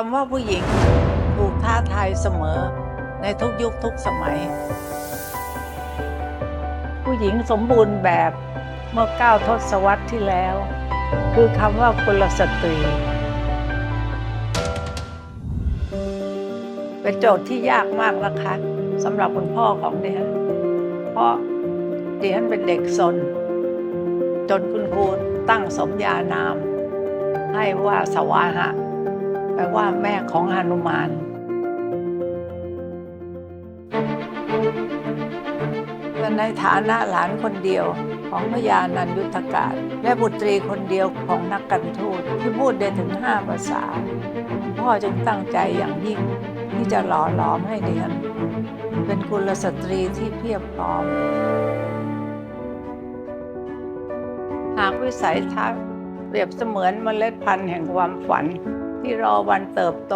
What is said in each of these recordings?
คำว่าผู้หญิงถูกท้าทายเสมอในทุกยุคทุกสมัย ผู้หญิงสมบูรณ์แบบเมื่อก้าวทศวรรษที่แล้ว คือคำว่ากุลสตรี เป็นโจทย์ที่ยากมากนะคะสำหรับคุณพ่อของเดิฉันเพราะเดิฉันเป็นเด็กซนจนคุณครูตั้งสมญานาม ให้ว่าสวาหะ แปลว่าแม่ของหนุมานและในฐานะหลานคนเดียวของพญานันยุทธกาศและบุตรีคนเดียวของนักกันทูตที่พูดได้ถึงห้าภาษา พ่อจึงตั้งใจอย่างยิ่งที่จะหล่อหลอมให้เดียนเป็นกุลสตรีที่เพียบพร้อม หากวิสัยทัศน์เปรียบเสมือนเมล็ดพันธุ์แห่งความฝัน ที่รอวันเติบโต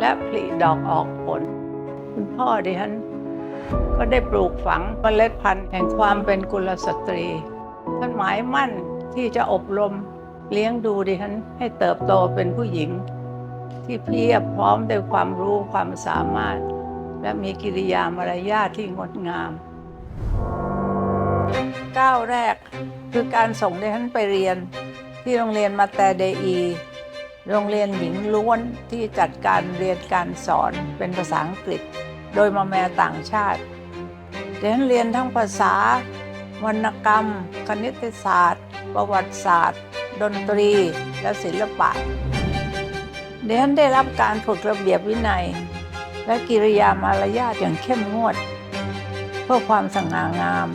และผลิดอกออกผล คุณพ่อดิฉันก็ได้ปลูกฝังเมล็ดพันธุ์แห่งความเป็นกุลสตรี ท่านหมายมั่นที่จะอบรมเลี้ยงดูดิฉันให้เติบโตเป็นผู้หญิง ที่เพียบพร้อมด้วยความรู้ความสามารถ และมีกิริยามารยาทที่งดงาม ก้าวแรกคือการส่งดิฉันไปเรียนที่โรงเรียนมาแต่เดอี โรงเรียนหญิงล้วนที่จัดการเรียนการสอนเป็นภาษาอังกฤษ โดยมาแม่ต่างชาติเรียนเรียนทั้งภาษา วรรณกรรม คณิตศาสตร์ ประวัติศาสตร์ ดนตรี และศิลปะเดนได้รับการฝึกระเบียบวินัย และกิริยามารยาทอย่างเข้มงวด เพื่อความสง่างาม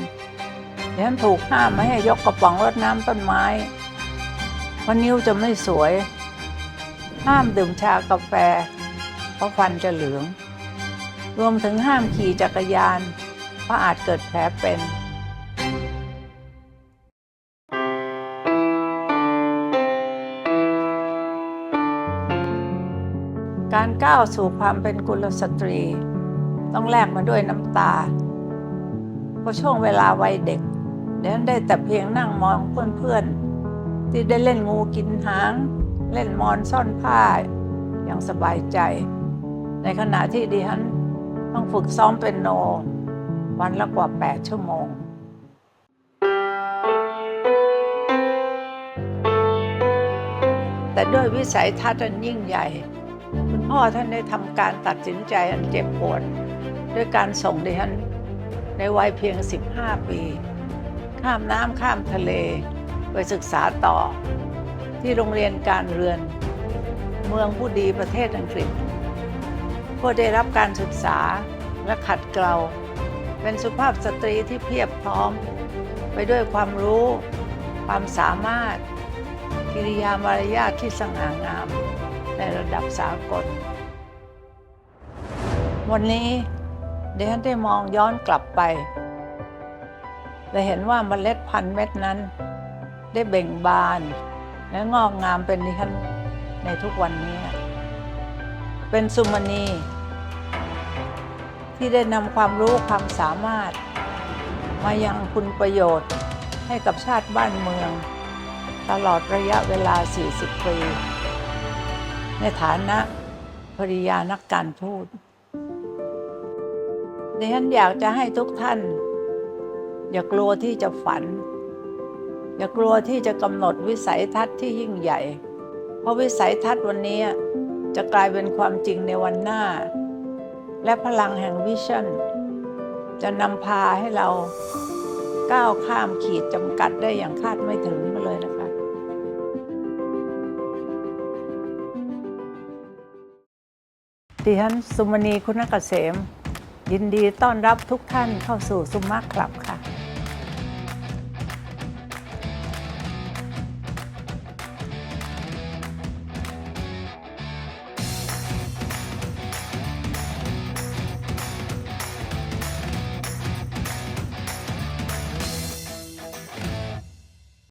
เดนถูกห้ามไม่ให้ยกกระป๋องรดน้ำต้นไม้เพราะนิ้วจะไม่สวย ห้ามดื่มชากาแฟ เพราะฟันจะเหลือง รวมถึงห้ามขี่จักรยาน เพราะอาจเกิดแผลเป็นการก้าวสู่ความเป็นกุลสตรี ต้องแลกมาด้วยน้ำตา เพราะช่วงเวลาวัยเด็กเดนได้แต่เพียงนั่งมองเพื่อนๆที่ได้เล่นงูกินหาง เล่นมอนซ่อนผ้าอย่างสบายใจ ในขณะที่ดิฉันต้องฝึกซ้อมเป็นโน วันละกว่า 8 ชั่วโมงแต่ด้วยวิสัยทัศน์อันยิ่งใหญ่ คุณพ่อท่านได้ทำการตัดสินใจอันเจ็บปวดด้วยการส่งดิฉันในวัยเพียง 15 ปี ข้ามน้ำข้ามทะเล ไปศึกษาต่อ ที่โรงเรียนการเรือน เมืองผู้ดีประเทศอังกฤษเพื่อได้รับการศึกษาและขัดเกลา เป็นสุภาพสตรีที่เพียบพร้อม ไปด้วยความรู้ ความสามารถ กิริยามารยาทที่สง่างาม ในระดับสากล วันนี้เดนได้มองย้อนกลับไปและเห็นว่าเมล็ดพันธุ์เม็ดนั้น ได้เบ่งบาน และงอกงามเป็นดิฉันในทุกวันนี้ เป็นสุมณี ที่ได้นำความรู้ความสามารถ มายังคุณประโยชน์ให้กับชาติบ้านเมือง ตลอดระยะเวลา 40 ปี ในฐานะภริยานักการทูตดิฉันอยากจะให้ทุกท่าน อย่ากลัวที่จะฝัน อย่ากลัวที่จะกำหนดวิสัยทัศน์ที่ยิ่งใหญ่ เพราะวิสัยทัศน์วันนี้จะกลายเป็นความจริงในวันหน้า และพลังแห่งวิชั่น จะนำพาให้เราก้าวข้ามขีดจำกัดได้อย่างคาดไม่ถึงมาเลยนะคะดิฉันสุมณีคุณเกษม ยินดีต้อนรับทุกท่านเข้าสู่สุมาคลับค่ะ